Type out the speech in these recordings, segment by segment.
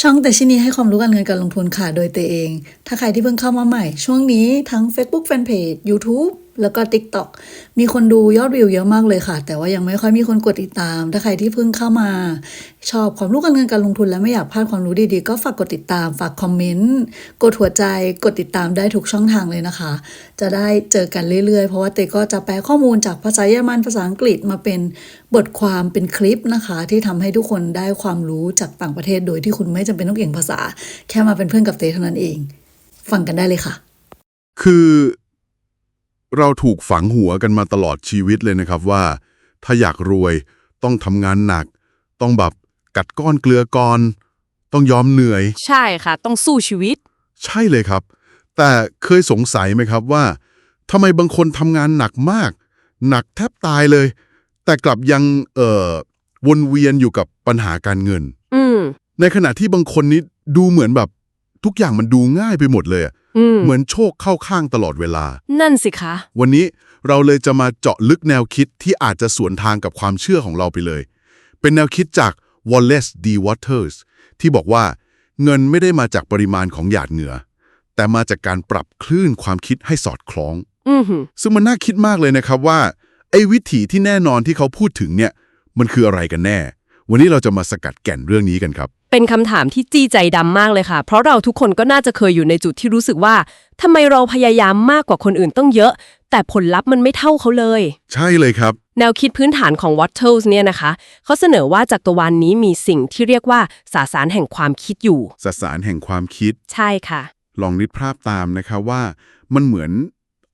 ช่องแต่ชินีให้ความรู้การเงินการลงทุนค่ะ โดยเตเอง ถ้าใครที่เพิ่งเข้ามาใหม่ ช่วงนี้ทั้ง Facebook Fanpage YouTube แล้วก็ TikTok มีคนดูยอดวิวเยอะมากเลยค่ะ แต่ว่ายังไม่ค่อยมีคนกดติดตาม ถ้าใครที่เพิ่งเข้ามา ชอบความรู้การเงินการลงทุนและไม่อยากพลาดความรู้ดีๆ ก็ฝากกดติดตาม ฝากคอมเมนต์ กดหัวใจ กดติดตามได้ทุกช่องทางเลยนะคะ จะได้เจอกันเรื่อยๆ เพราะว่าเตก็จะแปลข้อมูลจากภาษาเยอรมันภาษาอังกฤษมาเป็นบทความเป็นคลิปนะคะ ที่ทำให้ทุกคนได้ความรู้จากต่างประเทศ โดยที่คุณไม่จำเป็นต้องเก่งภาษา แค่มาเป็นเพื่อนกับเตเท่านั้นเอง ฟังกันได้เลยค่ะ คือ เราถูกฝังหัวกันมาตลอดชีวิตเลยนะครับว่า ถ้าอยากรวยต้องทำงานหนัก ต้องแบบกัดก้อนเกลือก่อน ต้องยอมเหนื่อย ใช่ค่ะ ต้องสู้ชีวิต ใช่เลยครับ แต่เคยสงสัยไหมครับว่าทำไมบางคนทำงานหนักมาก หนักแทบตายเลย แต่กลับยังเอ่อวนเวียนอยู่กับปัญหาการเงิน อืมในขณะที่บางคนนี้ดูเหมือนแบบ ทุกอย่างมันดูง่ายไปหมดเลยอะอืมเหมือนโชคเข้าข้างตลอดเวลา นั่นสิคะ วันนี้เราเลยจะมาเจาะลึกแนวคิดที่อาจจะสวนทางกับความเชื่อของเราไปเลย เป็นแนวคิดจาก Wallace D. Waters ที่บอกว่า เงินไม่ได้มาจากปริมาณของหยาดเหงื่อ แต่มาจากการปรับคลื่นความคิดให้สอดคล้องอือหือซึ่งมันน่าคิดมากเลยนะครับว่า ไอ้วิถีที่แน่นอนที่เขาพูดถึงเนี่ย มันคืออะไรกันแน่ วันนี้เราจะมาสกัดแก่นเรื่องนี้กันครับ เป็นคำถามที่จี้ใจดำมากเลยค่ะ เพราะเราทุกคนก็น่าจะเคยอยู่ในจุดที่รู้สึกว่าทำไมเราพยายามมากกว่าคนอื่นต้องเยอะ แต่ผลลัพธ์มันไม่เท่าเขาเลย ใช่เลยครับ แนวคิดพื้นฐานของ Wattles เนี่ยนะคะ เขาเสนอว่าจักรวาลนนี้มีสิ่งที่เรียกว่าสาสารแห่งความคิดอยู่ สสารแห่งความคิด ใช่ค่ะ ลองนึกภาพตามนะครับว่ามันเหมือน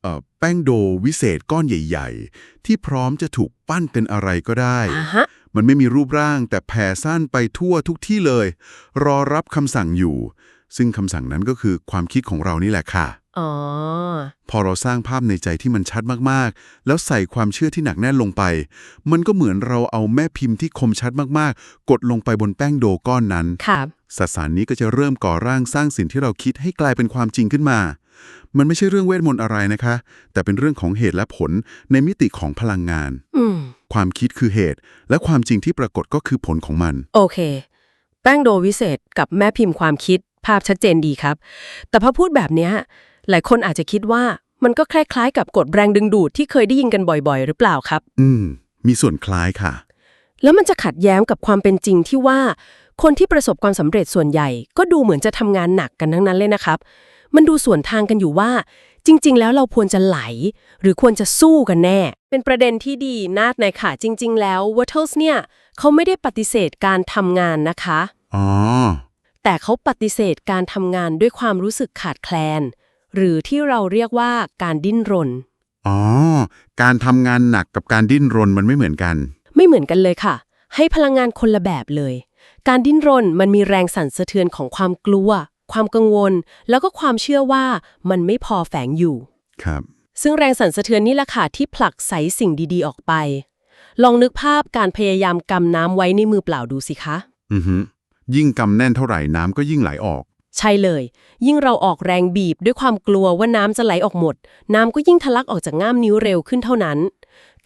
เอ่อแป้งโดวิเศษก้อนใหญ่ ๆ ที่พร้อมจะถูกปั้นเป็นอะไรก็ได้อ่าฮะ มันไม่มีรูปร่าง แต่แผ่ซ่านไปทั่วทุกที่เลย รอรับคำสั่งอยู่ ซึ่งคำสั่งนั้นก็คือความคิดของเรานี่แหละค่ะอ๋อพอเราสร้างภาพในใจที่มันชัดมากๆ แล้วใส่ความเชื่อที่หนักแน่นลงไป มันก็เหมือนเราเอาแม่พิมพ์ที่คมชัดมากๆ กดลงไปบนแป้งโดก้อนนั้นค่ะสสารนี้ก็จะเริ่มก่อร่างสร้างสิ่งที่เราคิดให้กลายเป็นความจริงขึ้นมา มันไม่ใช่เรื่องเวทมนต์อะไรนะคะ แต่เป็นเรื่องของเหตุและผลในมิติของพลังงาน อืม ความคิดคือเหตุ และความจริงที่ปรากฏก็คือผลของมัน โอเค แป้งโดวิเศษกับแม่พิมพ์ความคิดภาพชัดเจนดีครับ แต่พอพูดแบบเนี้ยหลายคนอาจจะคิดว่ามันก็คล้ายๆ กับกฎแรงดึงดูดที่เคยได้ยินกันบ่อยๆ หรือเปล่าครับ อืม มีส่วนคล้ายค่ะ แล้วมันจะขัดแย้งกับความเป็นจริงที่ว่า คนที่ประสบความสำเร็จส่วนใหญ่ ก็ดูเหมือนจะทำงานหนักกันทั้งนั้นเลยนะครับ มันดูส่วนทางกันอยู่ว่า จริง ๆ แล้วเราควรจะไหล หรือควรจะสู้กันแน่เป็นประเด็นที่ดีนาดในค่ะ จริง ๆ แล้ว Wattles เนี่ยเขาไม่ได้ปฏิเสธการทำงานนะคะอ๋อแต่เขาปฏิเสธการทำงานด้วยความรู้สึกขาดแคลน หรือที่เราเรียกว่าการดิ้นรนอ๋อการทำงานหนักกับการดิ้นรนมันไม่เหมือนกัน ไม่เหมือนกันเลยค่ะ ให้พลังงานคนละแบบเลย การดิ้นรนมันมีแรงสั่นสะเทือนของความกลัว ความกังวล แล้วก็ความเชื่อว่ามันไม่พอแฝงอยู่ครับ ซึ่งแรงสั่นสะเทือนนี่แหละค่ะที่ผลักไสสิ่งดีๆ ออกไป ลองนึกภาพการพยายามกำน้ำไว้ในมือเปล่าดูสิคะ อือฮึยิ่งกำแน่นเท่าไหร่น้ำก็ยิ่งไหลออก ใช่เลย ยิ่งเราออกแรงบีบด้วยความกลัวว่าน้ำจะไหลออกหมด น้ำก็ยิ่งทะลักออกจากง่ามนิ้วเร็วขึ้นเท่านั้น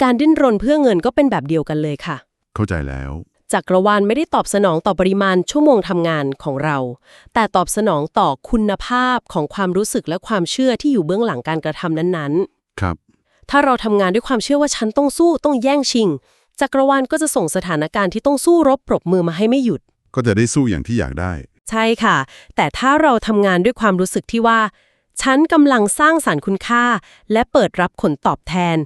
การดิ้นรนเพื่อเงินก็เป็นแบบเดียวกันเลยค่ะ เข้าใจแล้ว จักรวาลไม่ได้ตอบสนองต่อปริมาณชั่วโมงทำงานของเรา แต่ตอบสนองต่อคุณภาพของความรู้สึกและความเชื่อที่อยู่เบื้องหลังการกระทำนั้นครับๆถ้าเราทำงานด้วยความเชื่อว่าฉันต้องสู้ต้องแย่งชิง จักรวาลก็จะส่งสถานการณ์ที่ต้องสู้รบปรบมือมาให้ไม่หยุด ก็จะได้สู้อย่างที่อยากได้ ใช่ค่ะ แต่ถ้าเราทำงานด้วยความรู้สึกที่ว่า ฉันกำลังสร้างสารรค์คุณค่า และเปิดรับผลตอบแทน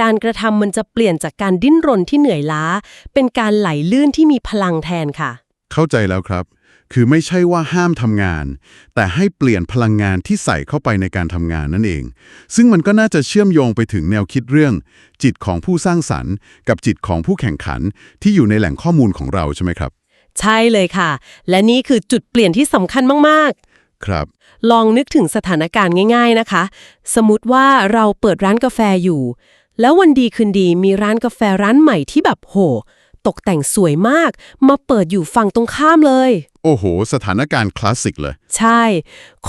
การกระทำมันจะเปลี่ยนจากการดิ้นรนที่เหนื่อยล้า เป็นการไหลลื่นที่มีพลังแทนค่ะ เข้าใจแล้วครับ คือไม่ใช่ว่าห้ามทำงาน แต่ให้เปลี่ยนพลังงานที่ใส่เข้าไปในการทำงานนั่นเอง ซึ่งมันก็น่าจะเชื่อมโยงไปถึงแนวคิดเรื่อง จิตของผู้สร้างสรรค์ กับจิตของผู้แข่งขันที่อยู่ในแหล่งข้อมูลของเราใช่ไหมครับ ใช่เลยค่ะ และนี่คือจุดเปลี่ยนที่สำคัญมาก ครับๆลองนึกถึงสถานการณ์ง่าย ๆนะคะ สมมติว่าเราเปิดร้านกาแฟอยู่ แล้ววันดีคืนดีมีร้านกาแฟร้านใหม่ที่แบบโห ตกแต่งสวยมาก มาเปิดอยู่ฝั่งตรงข้ามเลย โอ้โห สถานการณ์คลาสสิกเลย ใช่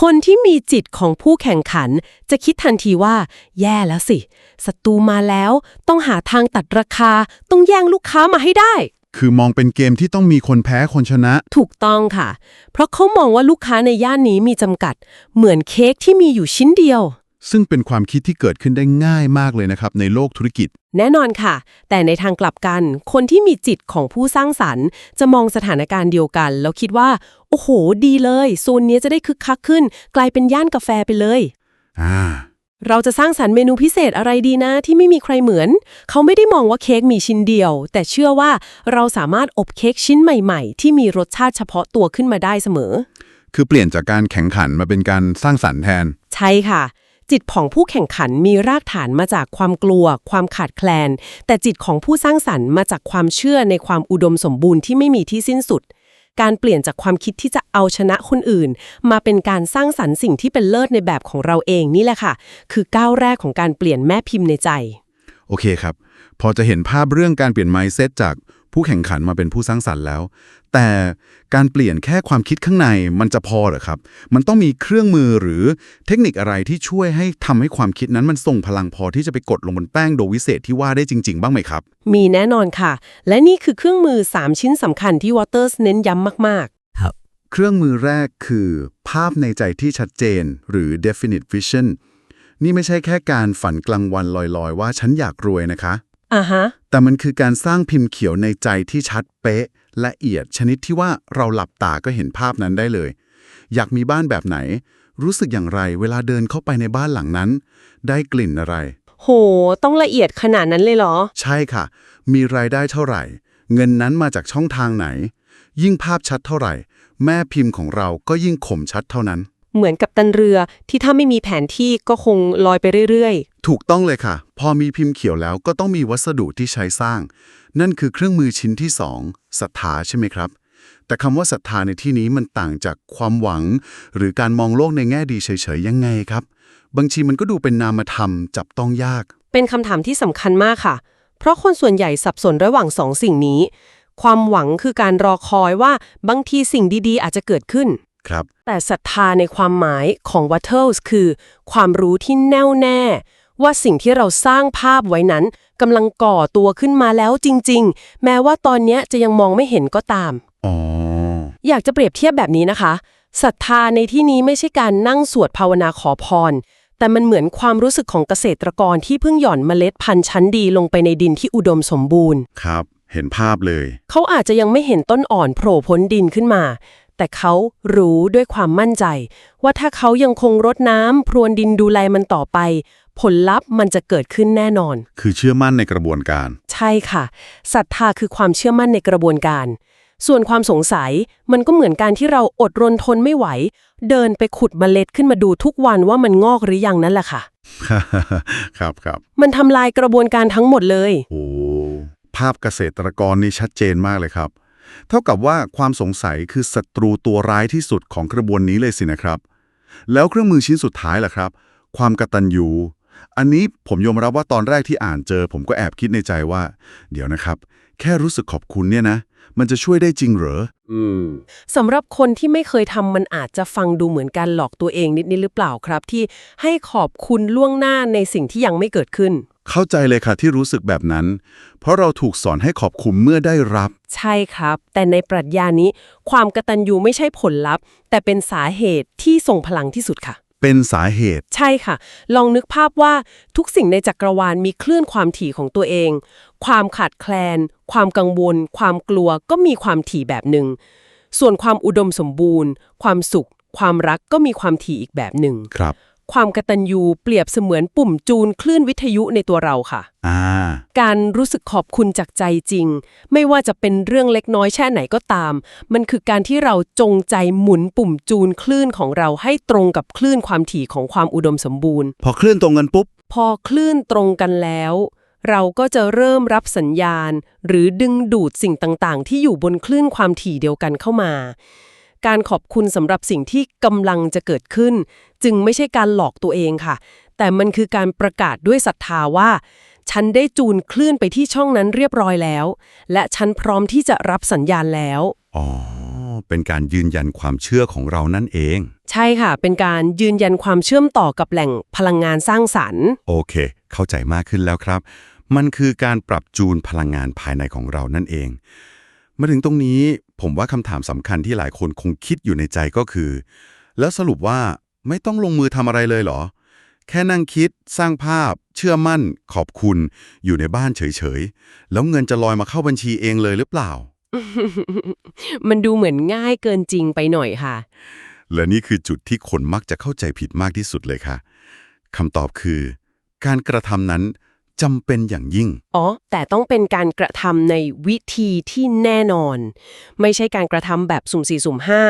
คนที่มีจิตของผู้แข่งขัน จะคิดทันทีว่า แย่แล้วสิศัตรูมาแล้ว ต้องหาทางตัดราคา ต้องแย่งลูกค้ามาให้ได้ คือมองเป็นเกมที่ต้องมีคนแพ้คนชนะ ถูกต้องค่ะ เพราะเขามองว่าลูกค้าในย่านนี้มีจำกัด เหมือนเค้กที่มีอยู่ชิ้นเดียว ซึ่งเป็นความคิดที่เกิดขึ้นได้ง่ายมากเลยนะครับ ในโลกธุรกิจ แน่นอนค่ะ แต่ในทางกลับกัน คนที่มีจิตของผู้สร้างสรรค์ จะมองสถานการณ์เดียวกัน แล้วคิดว่า โอ้โห ดีเลยโซนเนี้ยจะได้คึกคักขึ้น กลายเป็นย่านกาแฟไปเลย อ่า เราจะสร้างสรรค์เมนูพิเศษอะไรดีนะที่ไม่มีใครเหมือน เขาไม่ได้มองว่าเค้กมีชิ้นเดียว แต่เชื่อว่าเราสามารถอบเค้กชิ้นใหม่ๆ ที่มีรสชาติเฉพาะตัวขึ้นมาได้เสมอ คือเปลี่ยนจากการแข่งขันมาเป็นการสร้างสรรค์แทน ใช่ค่ะ จิตของผู้แข่งขันมีรากฐานมาจากความกลัว ความขาดแคลน แต่จิตของผู้สร้างสรรค์มาจากความเชื่อในความอุดมสมบูรณ์ที่ไม่มีที่สิ้นสุด การเปลี่ยนจากความคิดที่จะเอาชนะคนอื่น มาเป็นการสร้างสรรค์สิ่งที่เป็นเลิศในแบบของเราเองนี่แหละค่ะ คือก้าวแรกของการเปลี่ยนแม่พิมพ์ในใจ โอเคครับ พอจะเห็นภาพเรื่องการเปลี่ยน mindset จาก ผู้แข่งขันมาเป็นผู้สร้างสรรค์แล้ว แต่การเปลี่ยนแค่ความคิดข้างในมันจะพอเหรอครับ มันต้องมีเครื่องมือหรือเทคนิคอะไรที่ช่วยให้ทำให้ความคิดนั้นมันส่งพลังพอที่จะไปกดลงบนแป้งโดยวิเศษที่ว่าได้จริง ๆ บ้างไหมครับ มีแน่นอนค่ะ และนี่คือเครื่องมือ 3 ชิ้นสำคัญที่วอเตอร์สเน้นย้ำมากเครื่องมือแรกคือ ภาพในใจที่ชัดเจน หรือ definite vision นี่ไม่ใช่แค่การฝันกลางวันลอยๆ ว่าฉันอยากรวยนะคะๆ อ่าฮะ แต่มันคือการสร้างพิมพ์เขียวในใจที่ชัดเป๊ะละเอียดชนิดที่ว่าเราหลับตาก็เห็นภาพนั้นได้เลย อยากมีบ้านแบบไหน รู้สึกอย่างไรเวลาเดินเข้าไปในบ้านหลังนั้น ได้กลิ่นอะไร โห ต้องละเอียดขนาดนั้นเลยเหรอ ใช่ค่ะ มีรายได้เท่าไหร่ เงินนั้นมาจากช่องทางไหน ยิ่งภาพชัดเท่าไหร่ แม่พิมพ์ของเราก็ยิ่งคมชัดเท่านั้น เหมือนกับตันเรือที่ถ้าไม่มีแผนที่ก็คงลอยไปเรื่อยถูกต้องเลยค่ะ พอมีพิมพ์เขียวแล้วก็ต้องมีวัสดุที่ใช้สร้าง นั่นคือเครื่องมือชิ้นที่สองศรัทธาใช่ไหมครับ แต่คำว่าศรัทธาในที่นี้มันต่างจากความหวัง หรือการมองโลกในแง่ดีเฉยๆยังไงครับ บางทีมันก็ดูเป็นนามธรรมจับต้องยากๆเป็นคำถามที่สำคัญมากค่ะ เพราะคนส่วนใหญ่สับสนระหว่างสองสิ่งนี้ ความหวังคือการรอคอยว่าบางทีสิ่งดีๆ อาจจะเกิดขึ้นครับ แต่ศรัทธาในความหมายของวัตเทิลส์คือ ความรู้ที่แน่วแน่ ว่าสิ่งที่เราสร้างภาพไว้นั้นกำลังก่อตัวขึ้นมาแล้วจริง ๆ แม้ว่าตอนเนี้ยจะยังมองไม่เห็นก็ตามอ๋ออยากจะเปรียบเทียบแบบนี้นะคะศรัทธาในที่นี้ไม่ใช่การนั่งสวดภาวนาขอพร แต่มันเหมือนความรู้สึกของเกษตรกรที่เพิ่งหย่อนเมล็ดพันธุ์ชั้นดีลงไปในดินที่อุดมสมบูรณ์ ครับ เห็นภาพเลย เขาอาจจะยังไม่เห็นต้นอ่อนโผล่พ้นดินขึ้นมา แต่เขารู้ด้วยความมั่นใจ ว่าถ้าเขายังคงรดน้ำพรวนดินดูแลมันต่อไป ผลลัพธ์มันจะเกิดขึ้นแน่นอน คือเชื่อมั่นในกระบวนการ ใช่ค่ะศรัทธาคือความเชื่อมั่นในกระบวนการ ส่วนความสงสัยมันก็เหมือนการที่เราอดรนทนไม่ไหว เดินไปขุดเมล็ดขึ้นมาดูทุกวันว่ามันงอกหรือยังนั่นแหละค่ะ ครับครับมันทำลายกระบวนการทั้งหมดเลย โอ้ภาพเกษตรกรนี่ชัดเจนมากเลยครับ เท่ากับว่าความสงสัยคือศัตรูตัวร้ายที่สุดของกระบวนนี้เลยสินะครับ แล้วเครื่องมือชิ้นสุดท้ายล่ะครับ ความกตัญญู อันนี้ผมยอมรับว่าตอนแรกที่อ่านเจอ ผมก็แอบคิดในใจว่า เดี๋ยวนะครับ แค่รู้สึกขอบคุณเนี่ยนะ มันจะช่วยได้จริงเหรอสำหรับคนที่ไม่เคยทำมันอาจจะฟังดูเหมือนการหลอกตัวเองนิดๆหรือเปล่าครับ ที่ให้ขอบคุณล่วงหน้าในสิ่งที่ยังไม่เกิดขึ้น เข้าใจเลยค่ะที่รู้สึกแบบนั้น เพราะเราถูกสอนให้ขอบคุณเมื่อได้รับ ใช่ครับ แต่ในปรัชญานี้ ความกตัญญูไม่ใช่ผลลัพธ์ แต่เป็นสาเหตุที่ทรงพลังที่สุดค่ะ เป็นสาเหตุ ใช่ค่ะ ลองนึกภาพว่าทุกสิ่งในจักรวาลมีคลื่นความถี่ของตัวเอง ความขาดแคลน ความกังวล ความกลัวก็มีความถี่แบบหนึ่ง ส่วนความอุดมสมบูรณ์ ความสุข ความรักก็มีความถี่อีกแบบหนึ่งครับ ความกตัญญูเปรียบเสมือนปุ่มจูนคลื่นวิทยุในตัวเราค่ะ อ่า การรู้สึกขอบคุณจากใจจริง ไม่ว่าจะเป็นเรื่องเล็กน้อยแค่ไหนก็ตาม มันคือการที่เราจงใจหมุนปุ่มจูนคลื่นของเราให้ตรงกับคลื่นความถี่ของความอุดมสมบูรณ์ พอเคลื่อนตรงกันปุ๊บ พอคลื่นตรงกันแล้ว เราก็จะเริ่มรับสัญญาณ หรือดึงดูดสิ่งต่างๆ ที่อยู่บนคลื่นความถี่เดียวกันเข้ามา การขอบคุณสำหรับสิ่งที่กำลังจะเกิดขึ้น จึงไม่ใช่การหลอกตัวเองค่ะ แต่มันคือการประกาศด้วยศรัทธาว่า ฉันได้จูนคลื่นไปที่ช่องนั้นเรียบร้อยแล้ว และฉันพร้อมที่จะรับสัญญาณแล้วอ๋อเป็นการยืนยันความเชื่อของเรานั่นเอง ใช่ค่ะ เป็นการยืนยันความเชื่อมต่อกับแหล่งพลังงานสร้างสรรค์ โอเค เข้าใจมากขึ้นแล้วครับ มันคือการปรับจูนพลังงานภายในของเรานั่นเอง มาถึงตรงนี้ผมว่าคำถามสำคัญที่หลายคนคงคิดอยู่ในใจก็คือ แล้วสรุปว่าไม่ต้องลงมือทำอะไรเลยเหรอ แค่นั่งคิด สร้างภาพ เชื่อมั่น ขอบคุณ อยู่ในบ้านเฉยๆ แล้วเงินจะลอยมาเข้าบัญชีเองเลยหรือเปล่า มันดูเหมือนง่ายเกินจริงไปหน่อยค่ะ และนี่คือจุดที่คนมักจะเข้าใจผิดมากที่สุดเลยค่ะคำตอบคือ การกระทำนั้น จำเป็นอย่างยิ่ง อ๋อ แต่ต้องเป็นการกระทำในวิธีที่แน่นอน ไม่ใช่การกระทำแบบสุ่มสี่สุ่มห้า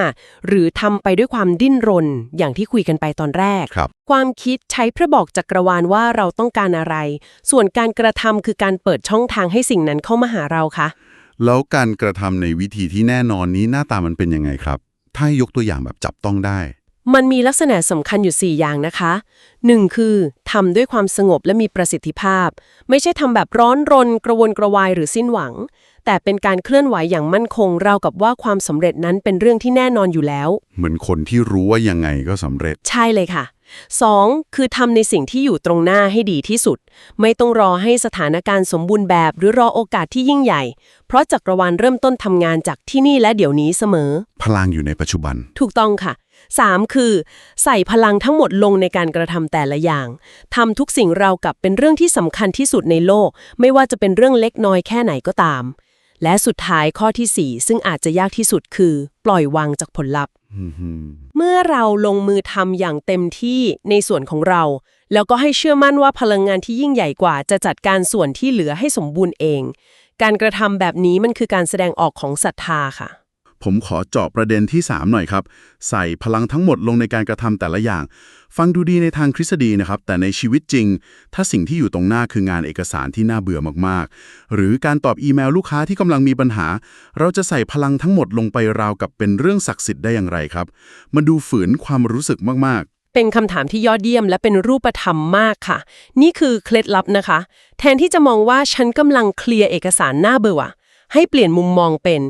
หรือทำไปด้วยความดิ้นรน อย่างที่คุยกันไปตอนแรกครับ ความคิดใช้พระบอกจักรวาลว่าเราต้องการอะไร ส่วนการกระทำคือการเปิดช่องทางให้สิ่งนั้นเข้ามาหาเราค่ะแล้วการกระทำในวิธีที่แน่นอนนี้หน้าตามันเป็นยังไงครับ ถ้าให้ยกตัวอย่างแบบจับต้องได้ มันมีลักษณะสำคัญอยู่ 4 อย่างนะคะ 1. คือทำด้วยความสงบและมีประสิทธิภาพ ไม่ใช่ทำแบบร้อนรน กระวนกระวายหรือสิ้นหวัง แต่เป็นการเคลื่อนไหวอย่างมั่นคงราวกับว่าความสำเร็จนั้นเป็นเรื่องที่แน่นอนอยู่แล้ว เหมือนคนที่รู้ว่ายังไงก็สำเร็จ ใช่เลยค่ะ 2. คือทำในสิ่งที่อยู่ตรงหน้าให้ดีที่สุด ไม่ต้องรอให้สถานการณ์สมบูรณ์แบบ หรือรอโอกาสที่ยิ่งใหญ่ เพราะจักรวาลเริ่มต้นทำงานจากที่นี่และเดี๋ยวนี้เสมอ พลังอยู่ในปัจจุบัน ถูกต้องค่ะ 3. คือ ใส่พลังทั้งหมดลงในการกระทำแต่ละอย่างทำทุกสิ่งเราวกับเป็นเรื่องที่สำคัญที่สุดในโลก ไม่ว่าจะเป็นเรื่องเล็กน้อยแค่ไหนก็ตาม และสุดท้ายข้อทีสี่ 4 ซึ่งอาจจะยากที่สุดคือ ปล่อยวางจากผลลัพธ์ เมื่อเราลงมือทำอย่างเต็มที่ในส่วนของเรา แล้วก็ให้เชื่อมั่นว่าพลังงานที่ยิ่งใหญ่กว่า จะจัดการส่วนที่เหลือให้สมบูรณ์เอง การกระทำแบบนี้มันคือการแสดงออกของศรัทธาค่ะ ผมขอเจาะประเด็นที่ 3 หน่อยครับ ใส่พลังทั้งหมดลงในการกระทำแต่ละอย่าง ฟังดูดีในทางทฤษฎีนะครับ แต่ในชีวิตจริง ถ้าสิ่งที่อยู่ตรงหน้าคืองานเอกสารที่น่าเบื่อมากๆ หรือการตอบอีเมลลูกค้าที่กำลังมีปัญหา เราจะใส่พลังทั้งหมดลงไปราวกับเป็นเรื่องศักดิ์สิทธิ์ได้อย่างไรครับ มันดูฝืนความรู้สึกมากๆเป็นคำถามที่ยอดเยี่ยมและเป็นรูปธรรมมากค่ะ นี่คือเคล็ดลับนะคะ แทนที่จะมองว่าฉันกำลังเคลียร์เอกสารหน้าเบื่อ ให้เปลี่ยนมุมมองเป็น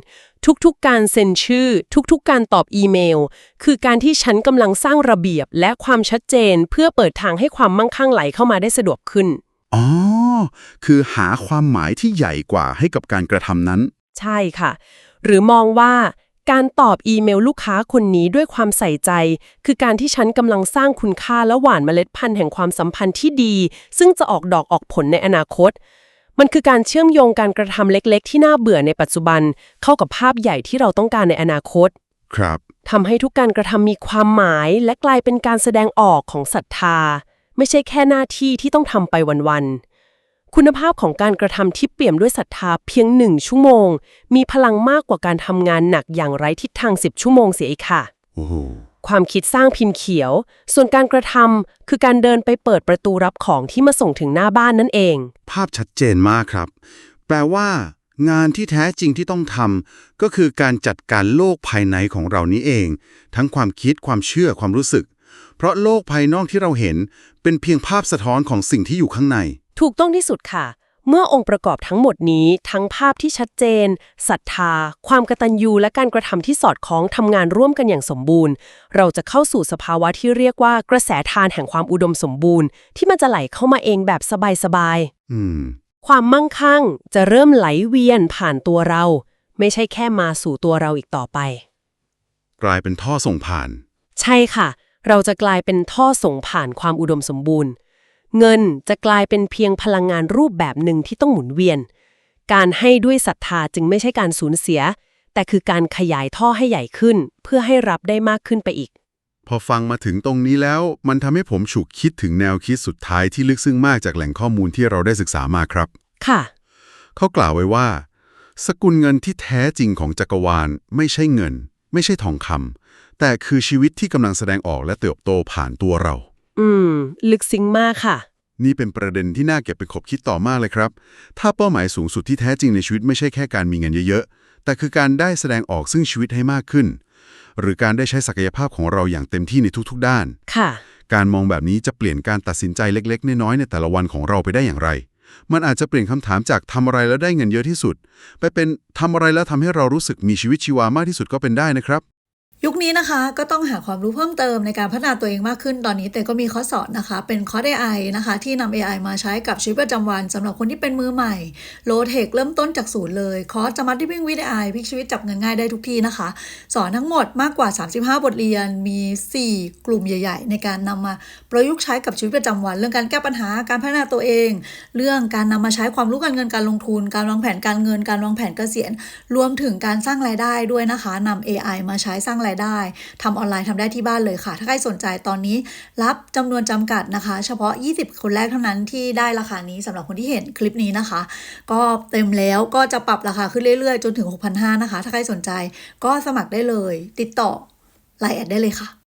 ทุกๆการเซ็นชื่อ ทุกๆการตอบอีเมล คือการที่ฉันกำลังสร้างระเบียบและความชัดเจน เพื่อเปิดทางให้ความมั่งคั่งไหลเข้ามาได้สะดวกขึ้นๆอ๋อคือหาความหมายที่ใหญ่กว่าให้กับการกระทำนั้น ใช่ค่ะ หรือมองว่าการตอบอีเมลลูกค้าคนนี้ด้วยความใส่ใจ คือการที่ฉันกำลังสร้างคุณค่าและหว่านเมล็ดพันธุ์แห่งความสัมพันธ์ที่ดี ซึ่งจะออกดอกออกผลในอนาคต มันคือการเชื่อมโยงการกระทำเล็กๆ ที่น่าเบื่อในปัจจุบัน เข้ากับภาพใหญ่ที่เราต้องการในอนาคต ครับทำให้ทุกการกระทำมีความหมาย และกลายเป็นการแสดงออกของศรัทธา ไม่ใช่แค่หน้าที่ที่ต้องทำไปวันๆคุณภาพของการกระทำที่เปี่ยมด้วยศรัทธาเพียงหนึ่งชั่วโมง มีพลังมากกว่าการทำงานหนักอย่างไร้ทิศทาง10ชั่วโมงเสียอีกค่ะ โอ้โห ความคิดสร้างพิมพ์เขียว ส่วนการกระทำคือการเดินไปเปิดประตูรับของที่มาส่งถึงหน้าบ้านนั่นเอง ภาพชัดเจนมากครับ แปลว่า งานที่แท้จริงที่ต้องทำก็คือการจัดการโลกภายในของเรานี้เอง ทั้งความคิดความเชื่อความรู้สึก เพราะโลกภายนอกที่เราเห็น เป็นเพียงภาพสะท้อนของสิ่งที่อยู่ข้างใน ถูกต้องที่สุดค่ะ เมื่อองค์ประกอบทั้งหมดนี้ทั้งภาพที่ชัดเจนศรัทธา ความกตัญญูและการกระทำที่สอดคล้องทำงานร่วมกันอย่างสมบูรณ์ เราจะเข้าสู่สภาวะที่เรียกว่ากระแสทานแห่งความอุดมสมบูรณ์ ที่มันจะไหลเข้ามาเองแบบสบายอืมๆความมั่งคั่งจะเริ่มไหลเวียนผ่านตัวเรา ไม่ใช่แค่มาสู่ตัวเราอีกต่อไป กลายเป็นท่อส่งผ่าน ใช่ค่ะ เราจะกลายเป็นท่อส่งผ่านความอุดมสมบูรณ์ เงินจะกลายเป็นเพียงพลังงานรูปแบบหนึ่งที่ต้องหมุนเวียน การให้ด้วยศรัทธาจึงไม่ใช่การสูญเสีย แต่คือการขยายท่อให้ใหญ่ขึ้น เพื่อให้รับได้มากขึ้นไปอีก พอฟังมาถึงตรงนี้แล้ว มันทำให้ผมฉุกคิดถึงแนวคิดสุดท้ายที่ลึกซึ้งมากจากแหล่งข้อมูลที่เราได้ศึกษามาครับ ค่ะ เขากล่าวไว้ว่า สกุลเงินที่แท้จริงของจักรวาล ไม่ใช่เงิน ไม่ใช่ทองคำแต่คือชีวิตที่กำลังแสดงออกและเติบโตผ่านตัวเรา อืม ลึกซึ้งมากค่ะ นี่เป็นประเด็นที่น่าเก็บไปคบคิดต่อมากเลยครับ ถ้าเป้าหมายสูงสุดที่แท้จริงในชีวิตไม่ใช่แค่การมีเงินเยอะๆ แต่คือการได้แสดงออกซึ่งชีวิตให้มากขึ้น หรือการได้ใช้ศักยภาพของเราอย่างเต็มที่ในทุกๆ ด้าน ค่ะ การมองแบบนี้จะเปลี่ยนการตัดสินใจเล็กๆ น้อยๆ ในแต่ละวันของเราไปได้อย่างไร มันอาจจะเปลี่ยนคำถามจากทำอะไรแล้วได้เงินเยอะที่สุด ไปเป็นทำอะไรแล้วทำให้เรารู้สึกมีชีวิตชีวามากที่สุดก็เป็นได้นะครับ ยุคนี้นะคะ ก็ต้องหาความรู้เพิ่มเติมในการพัฒนาตัวเองมากขึ้นตอนนี้ แต่ก็มีคอร์สสอนนะคะ เป็นคอร์ส AI นะคะ ที่นำ AI มาใช้กับชีวิตประจำวันสำหรับคนที่เป็นมือใหม่โลเทคเริ่มต้นจากศูนย์เลยคอร์สจะมัดที่วิ่งวิดีไอพลิกชีวิตจับเงินง่ายได้ทุกที่นะคะ สอนทั้งหมดมากกว่า 35 บทเรียนมี 4 กลุ่มใหญ่ ๆ ในการนำมาประยุกต์ใช้กับชีวิตประจำวัน เรื่องการแก้ปัญหาการพัฒนาตัวเอง เรื่องการนำมาใช้ความรู้การเงินการลงทุน การวางแผนการเงินการวางแผนเกษียณ รวมถึงการสร้างรายได้ด้วยนะคะนำ AI มาใช้สร้างรายได้ทำออนไลน์ทำได้ที่บ้านเลยค่ะ ถ้าใครสนใจตอนนี้รับจำนวนจำกัดนะคะ เฉพาะ 20 คนแรกเท่านั้นที่ได้ราคานี้สำหรับคนที่เห็นคลิปนี้นะคะ ก็เต็มแล้วก็จะปรับราคาขึ้นเรื่อยๆ จนถึง 6,500นะคะ ถ้าใครสนใจก็สมัครได้เลย ติดต่อไลน์แอดได้เลยค่ะ